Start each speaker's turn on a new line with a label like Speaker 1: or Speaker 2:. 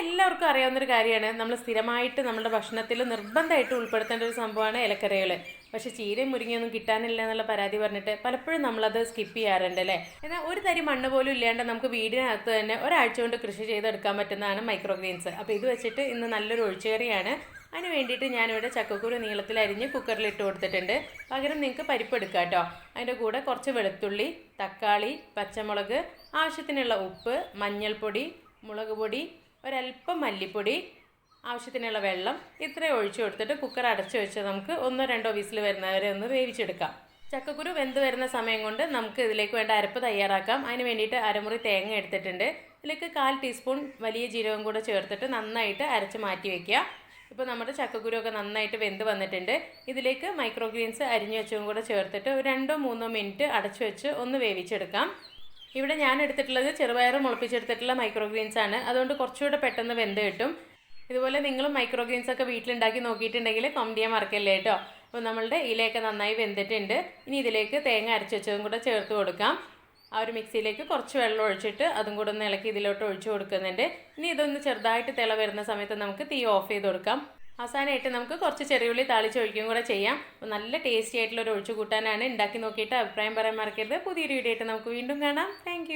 Speaker 1: എല്ലാവർക്കും അറിയാവുന്നൊരു കാര്യമാണ്. നമ്മൾ സ്ഥിരമായിട്ട് നമ്മുടെ ഭക്ഷണത്തിൽ നിർബന്ധമായിട്ട് ഉൾപ്പെടുത്തേണ്ട ഒരു സംഭവമാണ് ഇലക്കറികൾ പക്ഷേ ചീരയും മുരിങ്ങയൊന്നും കിട്ടാനില്ല എന്നുള്ള പരാതി പറഞ്ഞിട്ട് പലപ്പോഴും നമ്മളത് സ്കിപ്പ് ചെയ്യാറുണ്ട് അല്ലേ? എന്നാൽ ഒരു തരി മണ്ണ് പോലും ഇല്ലാണ്ട് നമുക്ക് വീടിനകത്ത് തന്നെ ഒരാഴ്ച കൊണ്ട് കൃഷി ചെയ്തെടുക്കാൻ പറ്റുന്നതാണ് മൈക്രോ ഗ്രീൻസ് അപ്പോൾ ഇത് വെച്ചിട്ട് ഇന്ന് നല്ലൊരു ഒഴിച്ചുകറിയാണ്. അതിന് വേണ്ടിയിട്ട് ഞാനിവിടെ ചക്കക്കുരു നീളത്തിൽ അരിഞ്ഞ് കുക്കറിൽ ഇട്ട് കൊടുത്തിട്ടുണ്ട്. പകരം നിങ്ങൾക്ക് പരിപ്പ് എടുക്കാം കേട്ടോ. അതിന്റെ കൂടെ കുറച്ച് വെളുത്തുള്ളി തക്കാളി പച്ചമുളക് ആവശ്യത്തിനുള്ള ഉപ്പ് മഞ്ഞൾപ്പൊടി മുളക് പൊടി ഒരല്പം മല്ലിപ്പൊടി ആവശ്യത്തിനുള്ള വെള്ളം ഇത്രയും ഒഴിച്ചു കൊടുത്തിട്ട് കുക്കർ അടച്ചു വെച്ച് നമുക്ക് ഒന്നോ രണ്ടോ വിസിൽ വരുന്നവരെ ഒന്ന് വേവിച്ചെടുക്കാം. ചക്കക്കുരു വെന്ത് വരുന്ന സമയം കൊണ്ട് നമുക്ക് ഇതിലേക്ക് വേണ്ട അരപ്പ് തയ്യാറാക്കാം. അതിന് വേണ്ടിയിട്ട് അരമുറി തേങ്ങ എടുത്തിട്ടുണ്ട്. ഇതിലേക്ക് കാൽ ടീസ്പൂൺ വലിയ ജീരകം കൂടെ ചേർത്തിട്ട് നന്നായിട്ട് അരച്ച് മാറ്റി വയ്ക്കുക ഇപ്പോൾ നമ്മുടെ ചക്കക്കുരു ഒക്കെ നന്നായിട്ട് വെന്ത് വന്നിട്ടുണ്ട്. ഇതിലേക്ക് മൈക്രോ ഗ്രീൻസ് അരിഞ്ഞു വെച്ചതും കൂടെ ചേർത്തിട്ട് രണ്ടോ മൂന്നോ മിനിറ്റ് അടച്ചു വെച്ച് ഒന്ന് വേവിച്ചെടുക്കാം. ഇവിടെ ഞാൻ എടുത്തിട്ടുള്ളത് ചെറുപയർ മുളപ്പിച്ചെടുത്തിട്ടുള്ള മൈക്രോ ഗ്രീൻസ് ആണ്. അതുകൊണ്ട് കുറച്ചുകൂടെ പെട്ടെന്ന് വെന്ത് കിട്ടും. ഇതുപോലെ നിങ്ങളും മൈക്രോ ഗ്രീൻസ് ഒക്കെ വീട്ടിലുണ്ടാക്കി നോക്കിയിട്ടുണ്ടെങ്കിൽ കമന്റ് ചെയ്യാൻ മറക്കല്ലേ കേട്ടോ അപ്പോൾ നമ്മളുടെ ഇലയൊക്കെ നന്നായി വെന്തിട്ടുണ്ട്. ഇനി ഇതിലേക്ക് തേങ്ങ അരച്ച് വെച്ചതും കൂടെ ചേർത്ത് കൊടുക്കാം. ആ ഒരു മിക്സിയിലേക്ക് കുറച്ച് വെള്ളം ഒഴിച്ചിട്ട് അതും കൂടെ ഒന്ന് ഇളക്കി ഇതിലോട്ട് ഒഴിച്ചു കൊടുക്കുന്നുണ്ട്. ഇനി ഇതൊന്ന് ചെറുതായിട്ട് തിള വരുന്ന സമയത്ത് നമുക്ക് തീ ഓഫ് ചെയ്ത് കൊടുക്കാം. അവസാനമായിട്ട് നമുക്ക് കുറച്ച് ചെറിയുള്ളി താളിച്ചൊഴിക്കുകയും കൂടെ ചെയ്യാം. അപ്പോൾ നല്ല ടേസ്റ്റി ആയിട്ടുള്ള ഒരു ഒഴിച്ചു കൂട്ടാനാണ് ഉണ്ടാക്കി നോക്കിയിട്ട് അഭിപ്രായം പറയാൻ മറക്കരുത്. പുതിയൊരു വീഡിയോ ആയിട്ട് നമുക്ക് വീണ്ടും കാണാം. താങ്ക്